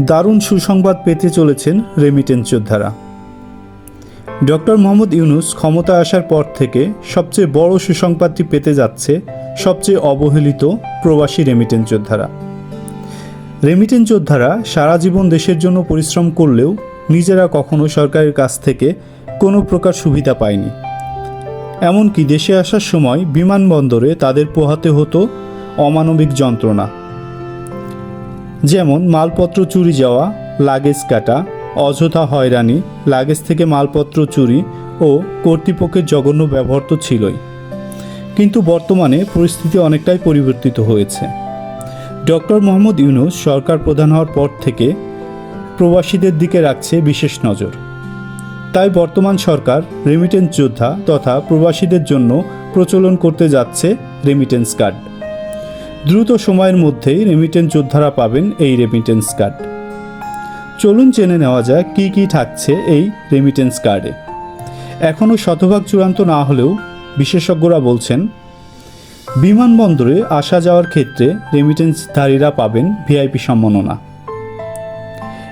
দারুণ সুসংবাদ পেতে চলেছেন রেমিটেন্স যোদ্ধারা। ডক্টর মোহাম্মদ ইউনুস ক্ষমতা আসার পর থেকে সবচেয়ে বড় সুসংবাদটি পেতে যাচ্ছে সবচেয়ে অবহেলিত প্রবাসী রেমিটেন্স যোদ্ধারা। রেমিটেন্স যোদ্ধারা সারা জীবন দেশের জন্য পরিশ্রম করলেও নিজেরা কখনো সরকারের কাছ থেকে কোনো প্রকার সুবিধা পায়নি। এমনকি দেশে আসার সময় বিমানবন্দরে তাদের পোহাতে হতো অমানবিক যন্ত্রণা। যেমন মালপত্র চুরি যাওয়া, লাগেজ কাটা, অযথা হয়রানি, লাগেজ থেকে মালপত্র চুরি ও কর্তৃপক্ষের জঘন্য ব্যবহার তো ছিলই। কিন্তু বর্তমানে পরিস্থিতি অনেকটাই পরিবর্তিত হয়েছে। ডক্টর মোহাম্মদ ইউনুস সরকার প্রধান হওয়ার পর থেকে প্রবাসীদের দিকে রাখছে বিশেষ নজর। তাই বর্তমান সরকার রেমিটেন্স যোদ্ধা তথা প্রবাসীদের জন্য প্রচলন করতে যাচ্ছে রেমিটেন্স কার্ড দ্রুত সময়ের মধ্যেই রেমিটেন্স যোদ্ধারা পাবেন এই রেমিটেন্স কার্ড চলুন জেনে নেওয়া যাক কী কী থাকছে এই রেমিটেন্স কার্ডে এখনও শতভাগ চূড়ান্ত না হলেও বিশেষজ্ঞরা বলছেন, বিমানবন্দরে আসা যাওয়ার ক্ষেত্রে রেমিটেন্সধারীরা পাবেন ভিআইপি সম্মাননা।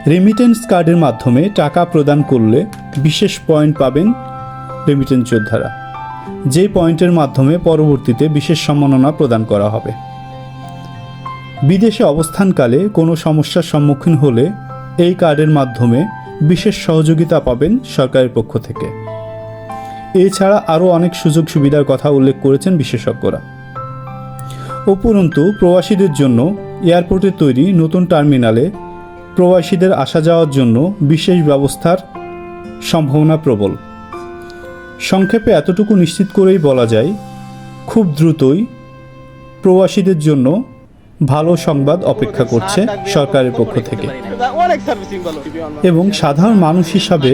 রেমিটেন্স কার্ডের মাধ্যমে টাকা প্রদান করলে বিশেষ পয়েন্ট পাবেন রেমিটেন্স যোদ্ধারা। যে পয়েন্টের মাধ্যমে পরবর্তীতে বিশেষ সম্মাননা প্রদান করা হবে। বিদেশে অবস্থানকালে কোনো সমস্যার সম্মুখীন হলে এই কার্ডের মাধ্যমে বিশেষ সহযোগিতা পাবেন সরকারের পক্ষ থেকে। এছাড়া আরও অনেক সুযোগ সুবিধার কথা উল্লেখ করেছেন বিশেষজ্ঞরা। উপরন্তু, প্রবাসীদের জন্য এয়ারপোর্টে তৈরি নতুন টার্মিনালে প্রবাসীদের আসা যাওয়ার জন্য বিশেষ ব্যবস্থার সম্ভাবনা প্রবল। সংক্ষেপে এতটুকু নিশ্চিত করেই বলা যায়, খুব দ্রুতই প্রবাসীদের জন্য ভালো সংবাদ অপেক্ষা করছে সরকারের পক্ষ থেকে। এবং সাধারণ মানুষ হিসাবে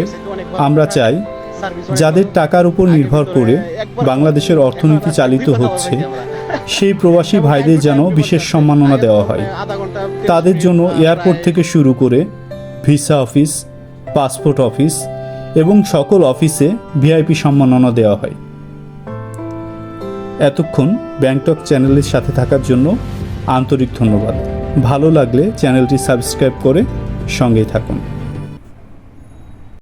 আমরা চাই যাদের টাকার উপর নির্ভর করে বাংলাদেশের অর্থনীতি চালিত হচ্ছে, সেই প্রবাসী ভাইদের যেন বিশেষ সম্মাননা দেওয়া হয়। তাদের জন্য এয়ারপোর্ট থেকে শুরু করে ভিসা অফিস, পাসপোর্ট অফিস এবং সকল অফিসে ভিআইপি সম্মাননা দেওয়া হয়। এতক্ষণ ব্যাংটক চ্যানেলের সাথে থাকার জন্য আন্তরিক ধন্যবাদ। ভালো লাগলে চ্যানেলটি সাবস্ক্রাইব করে সঙ্গেই থাকুন।